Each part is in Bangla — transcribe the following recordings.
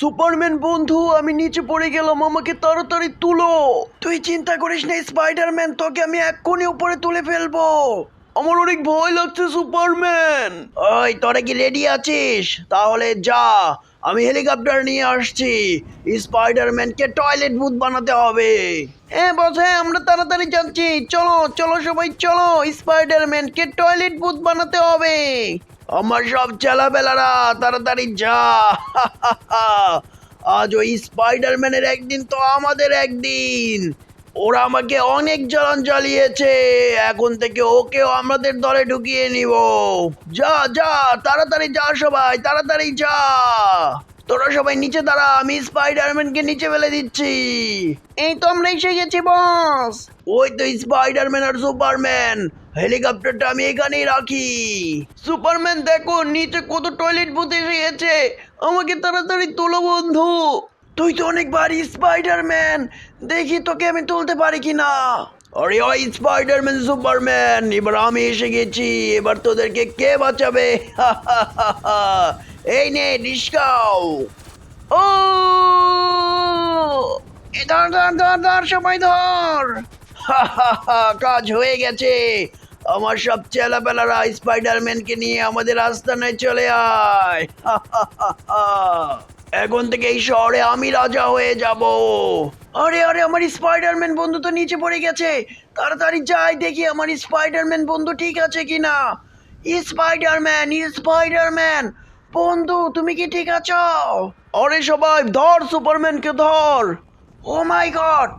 সুপারম্যান বন্ধু আমি নিচে পড়ে গেলাম আমাকে তাড়াতাড়ি তুলো। তুই চিন্তা করিস না স্পাইডারম্যান তোকে আমি এক্ষুনি উপরে তুলে ফেলব। আমার অনেক ভয় লাগছে সুপারম্যান। ওই তোরা কি রেডি আছিস? তাহলে যা আমি হেলিকপ্টার নিয়ে আসছি। স্পাইডারম্যানকে টয়লেট বুথ বানাতে হবে। হ্যাঁ বস হ্যাঁ আমরা তাড়াতাড়ি যাচ্ছি। চলো চলো সবাই চলো স্পাইডারম্যানকে টয়লেট বুথ বানাতে হবে। আমার সব চেলাবেলারা তাড়াতাড়ি যা। আজ ওই স্পাইডারম্যানের একদিন তো আমাদের একদিন। ওরা আমাকে অনেক জ্বালান জ্বালিয়েছে। এখন থেকে ওকেও আমাদের দলে ঢুকিয়ে নিব। যা যা, তাড়াতাড়ি যা সবাই, তাড়াতাড়ি যা। তোরা সবাই নিচে দাঁড়া, আমি স্পাইডারম্যানকে নিচে ফেলে দিচ্ছি। এই তো আমরা এসে গেছি বস ওই তো স্পাইডারম্যান আর সুপারম্যান হেলিকপ্টারটা আমি এখানেই রাখি। সুপারম্যান, দেখো, নিচে কত টয়লেট বুথ এসে গেছে। আমাকে তাড়াতাড়ি তোলো, বন্ধু। তুই তো অনেক ভারী স্পাইডারম্যান। দেখি তোকে আমি তুলতে পারি কি না আরে ওই স্পাইডারম্যান, সুপারম্যান। এবার আমি এসে গেছি। এবার তোদেরকে কে বাঁচাবে? এই নে ডিসকাও ও! ধর ধর ধর ধর সবাই ধর। কাজ হয়ে গেছে। আমার সব চেলাপেলারা স্পাইডারম্যানকে নিয়ে আমাদের আস্তানায় চলে আয়। এখন থেকে এই শহরে আমি রাজা হয়ে যাব। আরে আরে, আমার স্পাইডারম্যান বন্ধু তো নিচে পড়ে গেছে। তাড়াতাড়ি যাই দেখি আমার স্পাইডারম্যান বন্ধু ঠিক আছে কি কিনা। স্পাইডারম্যান স্পাইডারম্যান, বন্ধু, তুমি কি ঠিক আছো? আরে সবাই, ধর সুপারম্যানকে ধর। ও মাই গড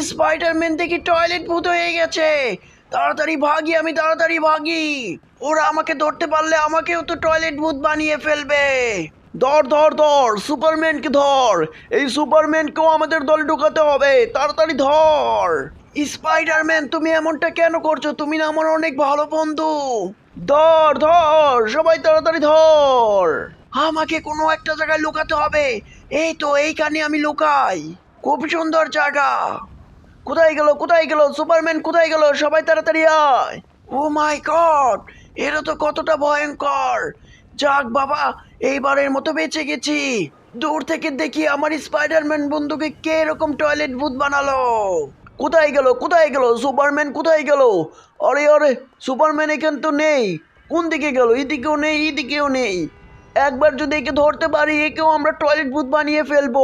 স্পাইডারম্যান দেখি টয়লেট ভূত হয়ে গেছে। তাড়াতাড়ি ভাগি, আমি তাড়াতাড়ি ভাগি। ওরা আমাকে ধরতে পারলে আমাকেও তো টয়লেট বুথ বানিয়ে ফেলবে। ধর ধর ধর, সুপারম্যানকে ধর। এই সুপারম্যানকেও আমাদের দল ঢুকাতে হবে। তাড়াতাড়ি ধর। স্পাইডারম্যান, তুমি এমনটা কেন করছ? তুমি না আমার অনেক ভালো বন্ধু। ধর ধর, সবাই তাড়াতাড়ি ধর। আমাকে কোনো একটা জায়গায় লুকাতে হবে। এই তো, এইখানে আমি লুকাই। খুব সুন্দর জায়গা। কোথায় গেল কোথায় গেল? সুপারম্যান কোথায় গেল? সবাই তাড়াতাড়ি আয়। ও মাই গড এটা তো কতটা ভয়ঙ্কর। যাক বাবা এইবারের মতো বেঁচে গেছি। দূর থেকে দেখি আমার স্পাইডারম্যান বন্ধুকে কে এরকম টয়লেট বুথ বানালো। কোথায় গেল কোথায় গেল? সুপারম্যান কোথায় গেল? আরে আরে সুপারম্যান এখানে তো নেই। কোন দিকে গেল? এদিকেও নেই এদিকেও নেই। একবার যদি একে ধরতে পারি একেও আমরা টয়লেট বুথ বানিয়ে ফেলব।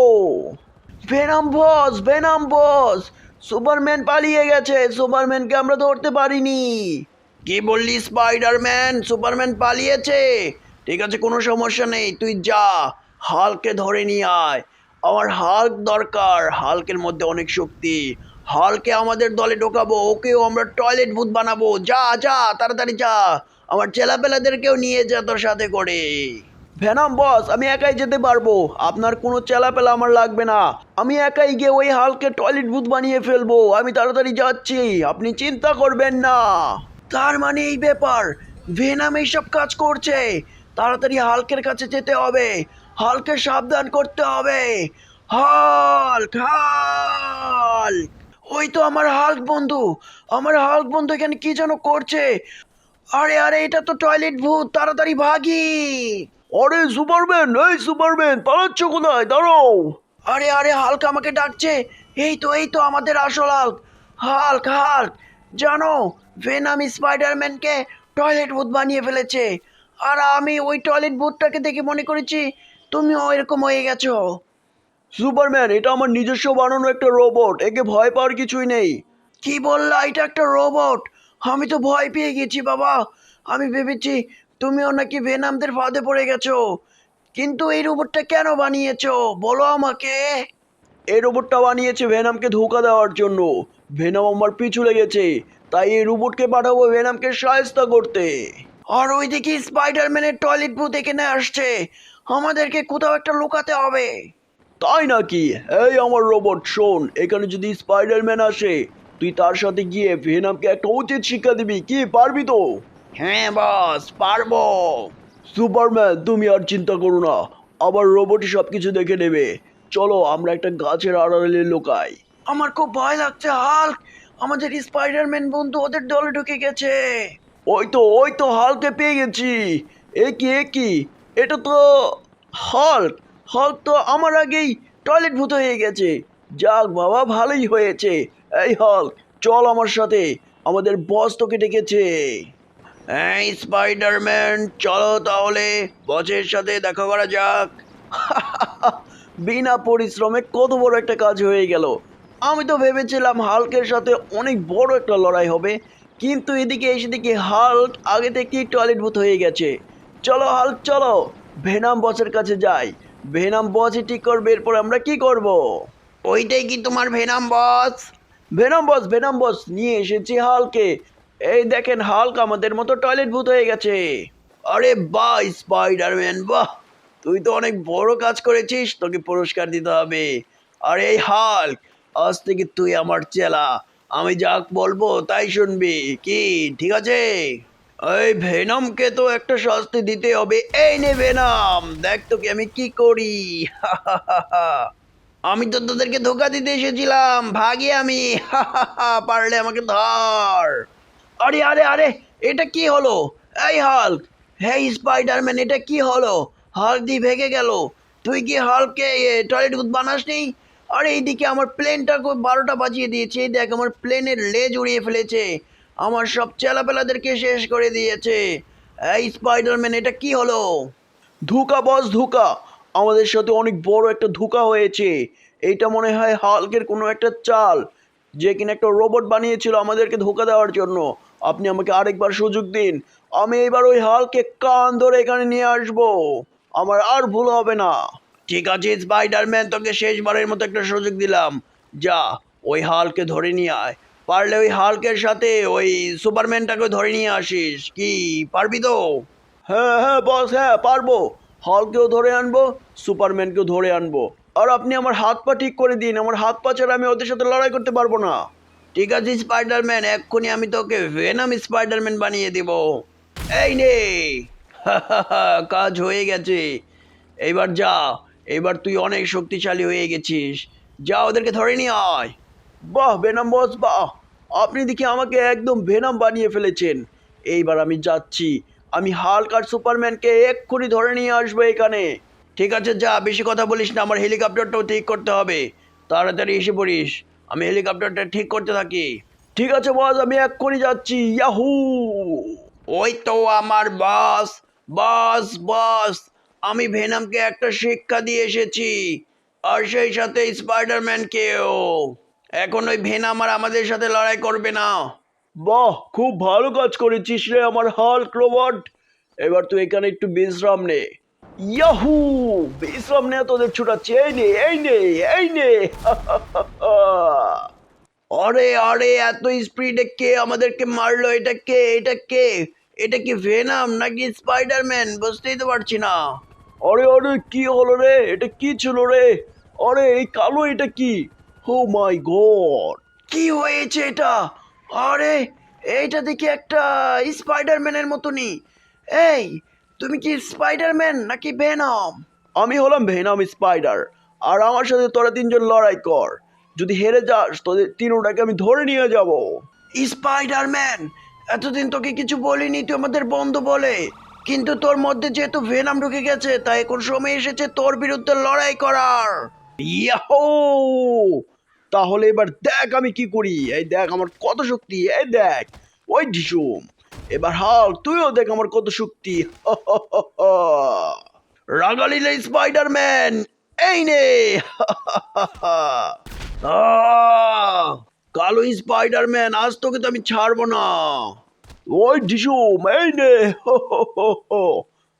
Venom boss Venom boss. Superman পালিয়ে গেছে, সুপারম্যানকে আমরা ধরতে পারিনি। কি বললি, স্পাইডারম্যান? সুপারম্যান পালিয়েছে? ঠিক আছে, কোনো সমস্যা নেই, তুই যা, হালকে ধরে নিয়ে আয়। আমার হাল্ক দরকার, হালকের মধ্যে অনেক শক্তি। হালকে আমাদের দলে ঢোকাবো, ওকেও আমরা টয়লেট বুথ বানাবো। যা যা, তাড়াতাড়ি যা। আমার চেলাপেলাদেরকেও নিয়ে যা তোর সাথে করে। ভ্যানাম বস, আমি একাই যেতে পারব। আপনার কোনো চেলাপেলা আমার লাগবে না। আমি একাই গিয়ে ওই হালকে টয়লেট বুথ বানিয়ে ফেলব। আমি তাড়াতাড়ি যাচ্ছি। আপনি চিন্তা করবেন না। তার মানে এই ব্যাপার। ভেনাম এইসব কাজ করছে। তাড়াতাড়ি হালকের কাছে যেতে হবে। হালকে সাবধান করতে হবে। Hulk Hulk. ওই তো আমার হাল্ক বন্ধু। আমার হাল্ক বন্ধু এখানে কি যেন করছে? আরে আরে, এটা তো টয়লেট ভূত তাড়াতাড়ি ভাগি। আরে সুপারম্যান এই সুপারম্যান পালাচ্ছ কোথায়? দাঁড়াও। আরে আরে হাল্ক আমাকে ডাকছে। এই তো এই তো আমাদের আসল হাল্ক। হাল্ক হাল্ক জানো ভেনাম স্পাইডারম্যানকে টয়লেট বুথ বানিয়ে ফেলেছে। আর আমি ওই টয়লেট বুথটাকে দেখে মনে করেছি তুমিও এরকম হয়ে গেছো। সুপারম্যান এটা আমার নিজস্ব বানানো একটা রোবট একে ভয় পাওয়ার কিছুই নেই। কি বললা এটা একটা রোবট? আমি তো ভয় পেয়ে গেছি বাবা। আমি ভেবেছি তুমিও নাকি ভেনামদের ফাঁদে পড়ে গেছো। কিন্তু এই রোবটটা কেন বানিয়েছো? বলো আমাকে। এই রোবটটা বানিয়েছে ভেনামকে ধোকা দেওয়ার জন্য। ভেনাম আমার পিছু লেগেছে। তাই এই রোবটকে পাঠাবো ভেনামকে সাহায্য করতে। আর ওইদিকে স্পাইডারম্যানের টয়লেট বুথ এখানে আসছে। আমাদেরকে কোথাও একটা লুকাতে হবে। তাই নাকি? এই আমার রোবট, শোন, এখানে যদি স্পাইডারম্যান আসে, তুই তার সাথে গিয়ে ভেনামকে একটা উচিত শিক্ষা দিবি। কি, পারবি তো? হ্যাঁ বস, পারব। সুপারম্যান, তুমি আর চিন্তা করো না। আবার রোবটই সব কিছু দেখে নেবে। চলো, আমরা একটা গাছের আড়ালে লোকাই। আমার খুব ভয় লাগছে, হাল্ক! আমাদের স্পাইডারম্যান বন্ধু ওদের দলে ঢুকে গেছে। ওই তো ওই তো হালকে পেয়ে গেছি। এ কি এ কি? এটা তো হাল্ক! হক তো আমার আগেই টয়লেট ভূত হয়ে গেছে। যাক, বাবা, ভালোই হয়েছে। এই হল চল আমার সাথে। আমাদের বস তোকে ডেকেছে। এই স্পাইডারম্যান চলো তাহলে বসের সাথে দেখা করা যাক। বিনা পরিশ্রমে কত বড় একটা কাজ হয়ে গেল। আমি তো ভেবেছিলাম হাল্কের সাথে অনেক বড় একটা লড়াই হবে কিন্তু এদিকে এসে দেখি হাল্ক আগে থেকেই টয়লেট ভূত হয়ে গেছে। চলো হাল্ক চলো। ভেনাম বসের কাছে যাই। ভেনাম বসই ঠিক করবে এরপর আমরা কি করব? ওইটাই কি তোমার venom boss? Venom boss venom boss নিয়ে এসেছি হালকে এই দেখেন হাল্ক আমাদের মতো টয়লেট ভূত হয়ে গেছে। আরে বাহ, স্পাইডারম্যান, বাহ। তুই তো অনেক বড় কাজ করেছিস, তোকে পুরস্কার দিতে হবে। আর এই হাল্ক, আজ থেকে তুই আমার চেলা। আমি যা বলব, তাই শুনবি। কি, ঠিক আছে? এই ভেনমকে তো একটা শাস্তি দিতে হবে। এই নে ভেনম, দেখ তোকে আমি কি করি। আমি তো তোদেরকে ধোকা দিতে এসেছিলাম, ভাগি আমি। পারলে আমাকে ধর। আরে আরে আরে, এটা কি হলো? এই হাল্ক হ্যাঁ স্পাইডারম্যান, এটা কি হলো? হাল্ক দিয়ে ভেঙে গেল। তুই কি হাল্ককে টয়লেট বানাসনি? আরে, এইদিকে আমার প্লেনটা বারোটা বাজিয়ে দিয়েছে। এই দেখ, আমার প্লেনের লেজ উড়িয়ে ফেলেছে। আমার সব চেলাপেলাদেরকে শেষ করে দিয়েছে। এই স্পাইডারম্যান, এটা কি হলো? ধোকা, বস, ধোকা। আমাদের সাথে অনেক বড় একটা ধোকা হয়েছে। এইটা মনে হয় হালকের কোনো একটা চাল, যে কিনা একটা রোবট বানিয়েছিল আমাদেরকে ধোকা দেওয়ার জন্য। আপনি আমাকে আরেকবার সুযোগ দিন। আমি এবার ওই হালকে কান ধরে এখানে নিয়ে আসব। আমার আর ভুল হবে না। ঠিক আছে স্পাইডারম্যান তোকে শেষবারের মতো একটা সুযোগ দিলাম। যা, ওই হালকে ধরে নিয়ে আয়। পারলে ওই হালকের সাথে ওই সুপারম্যানটাকে ধরে নিয়ে আসিস। কি, পারবি তো? হ্যাঁ হ্যাঁ বস হ্যাঁ পারব। হলকেও ধরে আনব সুপারম্যানকেও ধরে আনব। আর আপনি আমার হাত পা ঠিক করে দিন। আমার হাত পা ছাড়া আমি ওদের সাথে লড়াই করতে পারব না। ঠিক আছে স্পাইডারম্যান এক্ষুনি আমি তোকে ভেনাম স্পাইডারম্যান বানিয়ে দিব। এই নে। কাজ হয়ে গেছে। এইবার যা এবার তুই অনেক শক্তিশালী হয়ে গেছিস। যা, ওদেরকে ধরে নিয়ে আয়। বাহ ভেনাম বস বাহ। আপনি দেখি আমাকে একদম ভেনাম বানিয়ে ফেলেছেন। এইবার আমি যাচ্ছি। আমি হাল্ক আর সুপারম্যানকে এক্ষুনি ধরে নিয়ে আসব এখানে। ঠিক আছে, যা, বেশি কথা বলিস না। আমার হেলিকপ্টারটাও ঠিক করতে হবে। তাড়াতাড়ি এসে পড়িস। আমি হেলিকপ্টারটা ঠিক করতে থাকি। ঠিক আছে, বস, আমি এক্ষুনি যাচ্ছি। ইয়াহু! ওই তো আমার বাস বাস বাস, আমি ভেনামকে একটা শিক্ষা দিয়ে এসেছি। আর সেই সাথে স্পাইডারম্যানকেও এখন ওই ভেনাম আর আমাদের সাথে লড়াই করবে না। বাহ, খুব ভালো কাজ করেছিস রে আমার হাল্ক রোবট। এবার তুই এখানে একটু বিশ্রাম নে। ইয়াহু! বিশ্রাম নে তোদের ছুটাচ্ছি। এই নে এই নে এই নে। আরে আরে, এত স্পিডে কে আমাদেরকে মারলো? এটা কে? এটা কে? এটা কি ভেনাম নাকি স্পাইডারম্যান বুঝতেই তো পারছি না। আরে আরে, কি হলো রে? এটা কি ছিল রে? আরে, এই কালো এটা কি? ও মাই গড কি হয়েছে এটা? আরে, এইটা দেখি একটা স্পাইডারম্যানের মতনই। এই, তুমি কি স্পাইডারম্যান নাকি ভেনম আমি হলাম ভেনম স্পাইডার আর আমার সাথে তোরা তিনজন লড়াই কর। যদি হেরে যাস তোদের তিনোটাকে আমি ধরে নিয়ে যাব। স্পাইডারম্যান এতদিন তোকে কিছু বলিনি তুই আমাদের বন্ধু বলে। কিন্তু তোর মধ্যে যেহেতু ভেনাম ঢুকে গেছে তাই এখন সময় এসেছে তোর বিরুদ্ধে লড়াই করার। ইয়াহো! তাহলে এবার দেখ আমি কি করি। এই দেখ আমার কত শক্তি এই দেখ ওই ঢিসুম। এবার হাল তুইও দেখ আমার কত শক্তি। রাগালিলে স্পাইডারম্যান এই নে! কালো স্পাইডারম্যান, আজ তোকে তো আমি ছাড়বো না। ওই ঢিসুম এই নে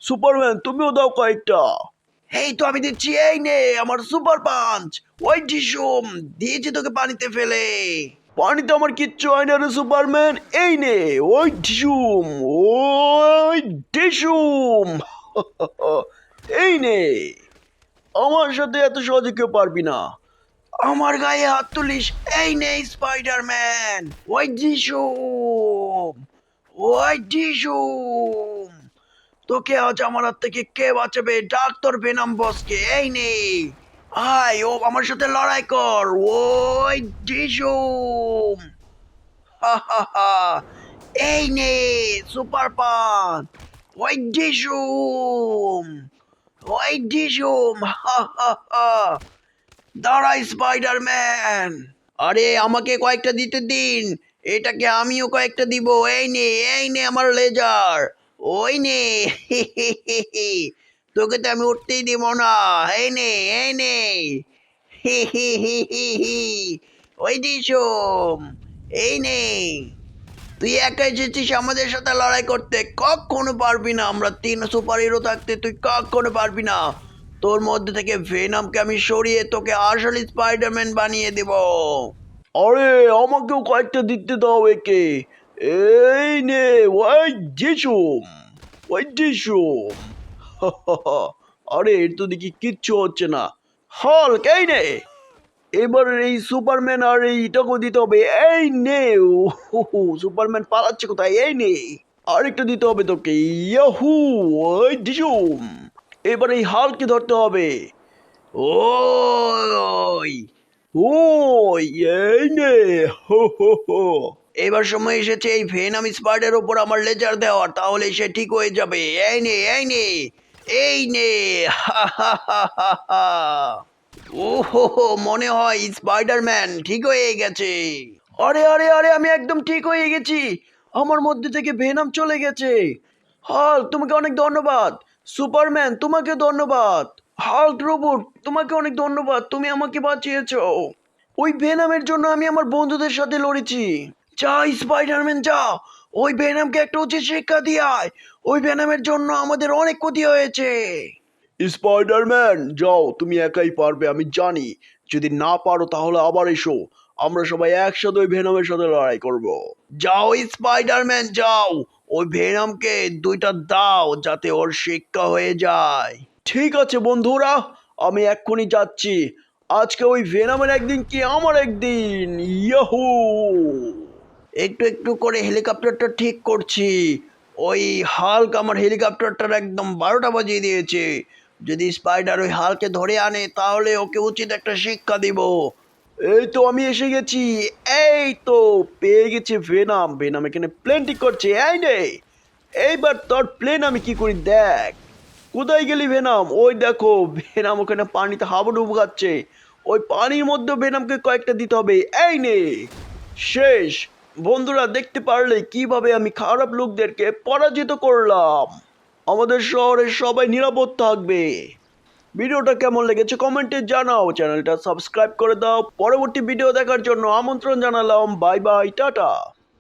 সুপারম্যান, তুমিও দাও কয়েকটা। এই তো আমি দিচ্ছি, এই নে, আমার সুপার পাঞ্চ। ওই ঢিসুম দিয়েছি তোকে পানিতে ফেলে। পানিতে আমার কিচ্ছু হয় না রে সুপারম্যান, এই নে, ওই ঢিসুম ওই ঢিসুম এই নে। আমার সাথে এত সহজে কেউ পারবি না। আমার গায়ে হাত তুলিস, এই নে স্পাইডারম্যান ওই ঢিসুম ওই ঢিসুম তোকে আজ আমার হাত থেকে কে বাঁচাবে? ডাক্তার বেনাম বসকে, এই নেই আয়, ও আমার সাথে লড়াই কর, ওই ডিসুম। হা হা হা, এই নে, সুপার পান। ওই ডিসুম ওই ডিসুম, হা হা হা। দাঁড়াই, স্পাইডারম্যান। আরে, আমাকে কয়েকটা দিতে দিন। এটাকে আমিও কয়েকটা দিব। এই নে এই নে আমার লেজার। ওই নে। তোকে তো আমি উঠতেই দিব না। এই নে এই নে। ওই দিসুম এই নে। তুই একা এসেছিস আমাদের সাথে লড়াই করতে। কখনো পারবি না আমরা। তিন সুপার হিরো থাকতে তুই কখনো পারবি না। তোর মধ্যে থেকে ভেনামকে আমি সরিয়ে তোকে আসলে স্পাইডারম্যান বানিয়ে দেব। আরে, আমাকেও কয়েকটা দিতে দাও একে। এই নে ওই জিসুম ওই জিসুম আরে, এর তো দেখি কিচ্ছু হচ্ছে না। হল এই নে। এবার এই সুপারম্যান আর এইটাকে দিতে হবে। এই নে সুপারম্যান পালাচ্ছে কোথায়? এই নে। আরেকটা দিতে হবে তোকে। ইয়াহু ওই ডিজুম এবার এই হালকে ধরতে হবে। নে, হো হো হো। এবার সময় এসেছে এই ভেনাম স্পার্ডের ওপর আমার লেজার দেওয়ার, তাহলে সে ঠিক হয়ে যাবে। এই নে এই নে এই নে, হা হা হা হা মনে হয় স্পাইডারম্যান ঠিক হয়ে গেছে। আরে আরে আরে, আমি একদম ঠিক হয়ে গেছি। আমার মধ্যে থেকে ভেনাম চলে গেছে। হাল তোমাকে অনেক ধন্যবাদ। সুপারম্যান, তোমাকে ধন্যবাদ। হাল্ক রোবট, তোমাকে অনেক ধন্যবাদ, তুমি আমাকে বাঁচিয়েছো। ওই ভেনামের জন্য আমি আমার বন্ধুদের সাথে লড়েছি। যা, স্পাইডারম্যান, যা। ওই ভেনামকে একটা উচিত শিক্ষা দিয়ে আয়। ওই ভেনামের জন্য আমাদের অনেক ক্ষতি হয়েছে। স্পাইডারম্যান, যাও, তুমি একাই পারবে, আমি জানি। যদি না পারো তাহলে আবার এসো। আমরা সবাই একসাথে ওই ভেনমের সাথে লড়াই করব। যাও, স্পাইডারম্যান, যাও। ওই ভেনমকে দুইটা দাও যাতে ওর শিক্ষা হয়ে যায়। ঠিক আছে বন্ধুরা, আমি এক্ষুনি যাচ্ছি। আজকে ওই ভেনামের একদিন কি আমার একদিন? ইয়াহু! একটু একটু করে হেলিকপ্টারটা ঠিক করছি। ওই হাল্ক আমার হেলিকপ্টারটার একদম বারোটা বাজিয়ে দিয়েছে। যদি স্পাইডার ওই হালকে ধরে আনে, তাহলে ওকে উচিত একটা শিক্ষা দিব। এই তো আমি এসে গেছি। এই তো পেয়ে গেছি ভেনাম ভেনাম এখানে প্লেন ঠিক করছে। এই নে, এইবার তোর প্লেন আমি কি করি দেখ। কোথায় গেলি ভেনাম ওই দেখো ভেনাম ওখানে পানিতে হাবুডুবু খাচ্ছে। ওই পানির মধ্যে ভেনামকে কয়েকটা দিতে হবে। এই নে, শেষ। বন্ধুরা, দেখতে পারলে কীভাবে আমি খারাপ লোকদেরকে পরাজিত করলাম। আমাদের শহরের সবাই নিরাপদ থাকবে। ভিডিওটা কেমন লেগেছে কমেন্টে জানাও। চ্যানেলটা সাবস্ক্রাইব করে দাও। পরবর্তী ভিডিও দেখার জন্য আমন্ত্রণ জানালাম। Bye bye tata.